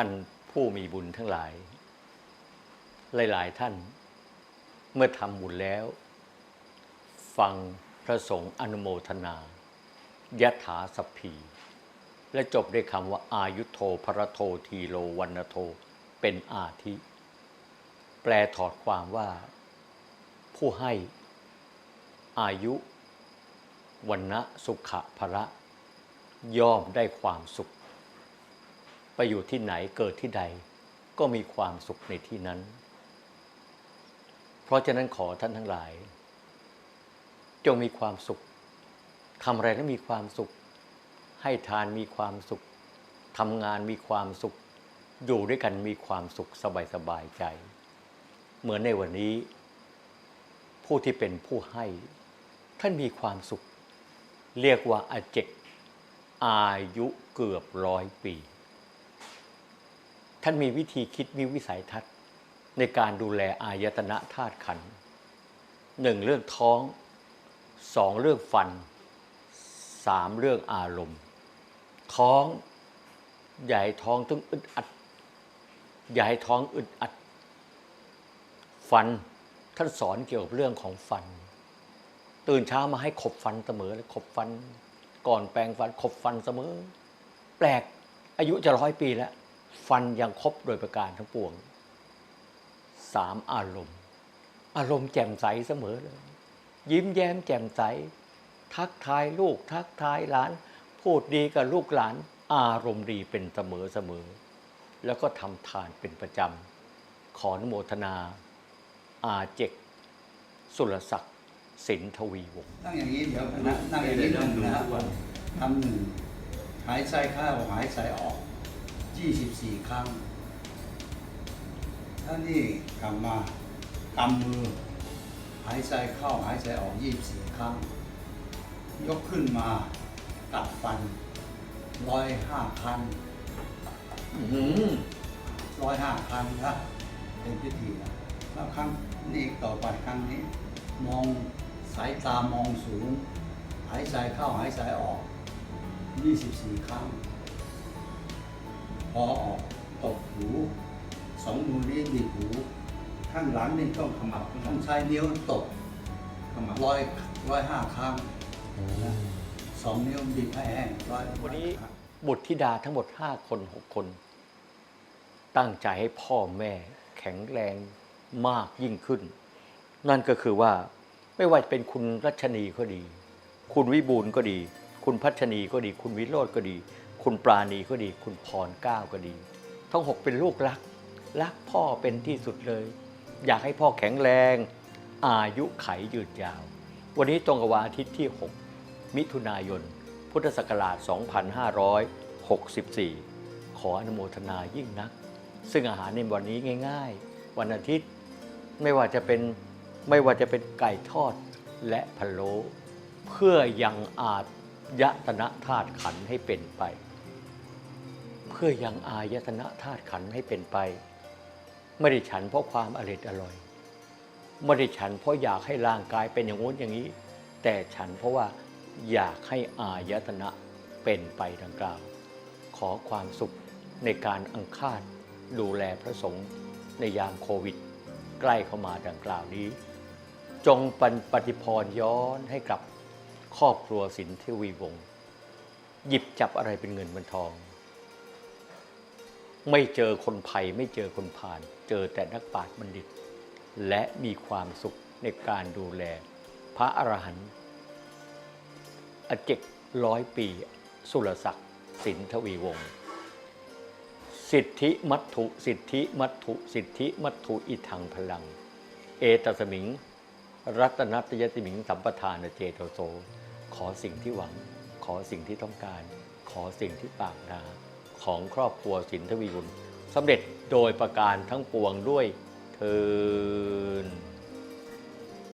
านผู้มีบุญทั้งหลาย หลาย ๆ ท่าน เมื่อทำบุญแล้ว ฟังพระสงฆ์อนุโมทนายะถาสัพพี และจบด้วยคำว่าอายุโทพระโททีโลวันโท เป็นอาทิ แปลถอดความว่า ผู้ให้อายุวันนะสุขะภระ ย่อมได้ความสุข ไปอยู่ที่ไหนเกิดที่ใด ก็มีความสุขในที่นั้น เพราะฉะนั้นขอท่านทั้งหลาย จงมีความสุขทำอะไรแล้วมีความสุข ให้ทานมีความสุขทำงานมีความสุข อยู่ด้วยกันมีความสุขสบายสบายใจ เหมือนในวันนี้ ผู้ที่เป็นผู้ให้ ท่านมีความสุข เรียกว่าอาเจกอายุเกือบร้อยปี ท่านมีวิธีคิดมีวิสัยทัศน์ ในการดูแลอายตนะธาตุขันหนึ่งเรื่องท้องสองเรื่องฟันสามเรื่องอารมณ์ ท้องใหญ่ท้องต้องอึดอัดใหญ่ท้องอึดอัด ฟันท่านสอนเกี่ยวกับเรื่องของฟัน ตื่นเช้ามาให้ขบฟันเสมอเลยขบฟัน ก่อนแปรงฟันขบฟันเสมอ แปลกอายุจะร้อยปีแล้ว ฟันยังครบโดยประการทั้งปวงสามอารมณ์ อารมณ์แจ่มใสเสมอเลย ยิ้มแย้มแจ่มใส ทักทายลูกทักทายหลาน พูดดีกับลูกหลาน อารมณ์ดีเป็นเสมอเสมอ แล้วก็ทำทานเป็นประจำ ขอนโมทนา อาเจก สุรศักดิ์สินทวีวงศ์นั่งอย่างนี้เดี๋ยวนะนั่งอย่างนี้หนึ่งนะครับทำหนึ่งหายใจเข้าหายใจออก 24 ครั้ง ถ้านี่กำมากำมือ หายใจเข้าหายใจออก 24 ครั้ง ยกขึ้นมากัดฟันร้อยห้าครั้งร้อยห้าครั้งนะเป็นพิธีนะแล้วครั้งนี้ต่อไปครั้งนี้ มองสายตามองสูง หายใจเข้าหายใจออก 24 ครั้ง พอออกตบหูสองมือนี้บีบหู ข้างหลังนี่ต้องขมับต้องใช้นิ้วตบขมับร้อยร้อยห้าครั้งนะสองนิ้วบีบให้แห้งร้อยวันนี้บุตรธิดาทั้งหมดห้าคนหกคน ตั้งใจให้พ่อแม่แข็งแรงมากยิ่งขึ้น นั่นก็คือว่าไม่ว่าจะเป็นคุณรัชนีก็ดี คุณวิบูลย์ก็ดี คุณพัชนีก็ดี คุณวิโรธก็ดี คุณปราณีก็ดี คุณพรก้าวก็ดี ทั้งหกเป็นลูกรัก รักพ่อเป็นที่สุดเลย อยากให้พ่อแข็งแรง อายุไขยืนยาว วันนี้ตรงกับวันอาทิตย์ที่ 6 มิถุนายน พุทธศักราช 2564 ขออนุโมทนายิ่งนัก ซึ่งอาหารในวันนี้ง่าย ๆ วันอาทิตย์ไม่ว่าจะเป็นไม่ว่าจะเป็นไก่ทอดและพะโล้เพื่อยังอาจยะตนะธาตุขันให้เป็นไป พื่อยังอายตนะธาตุขันให้เป็นไป ไม่ได้ฉันเพราะความอร่อยอร่อย ไม่ได้ฉันเพราะอยากให้ร่างกายเป็นอย่างงู้นอย่างนี้ แต่ฉันเพราะว่าอยากให้อายตนะเป็นไปดังกล่าว ขอความสุขในการอังคาดดูแลพระสงฆ์ในยามโควิด ใกล้เข้ามาดังกล่าวนี้ จงปันปฏิพรย้อนให้กับครอบครัวสินเทวีวงศ์หยิบจับอะไรเป็นเงินเป็นทอง ไม่เจอคนภัยไม่เจอคนผ่าน เจอแต่นักปราชญ์บัณฑิต และมีความสุขในการดูแล พระอรหันต์อเจกร้อยปี สุรศักดิ์สินทวีวงศ์สิทธิมัตถุสิทธิมัตถุสิทธิมัตถุอิทังพลัง เอตสมิง รัตนัตยติมิงสัมปทานเจโตโสขอสิ่งที่หวัง ขอสิ่งที่ต้องการ ขอสิ่งที่ปรากนา ของครอบครัวสินทวีบุญสำเร็จโดยประการทั้งปวงด้วยเทิน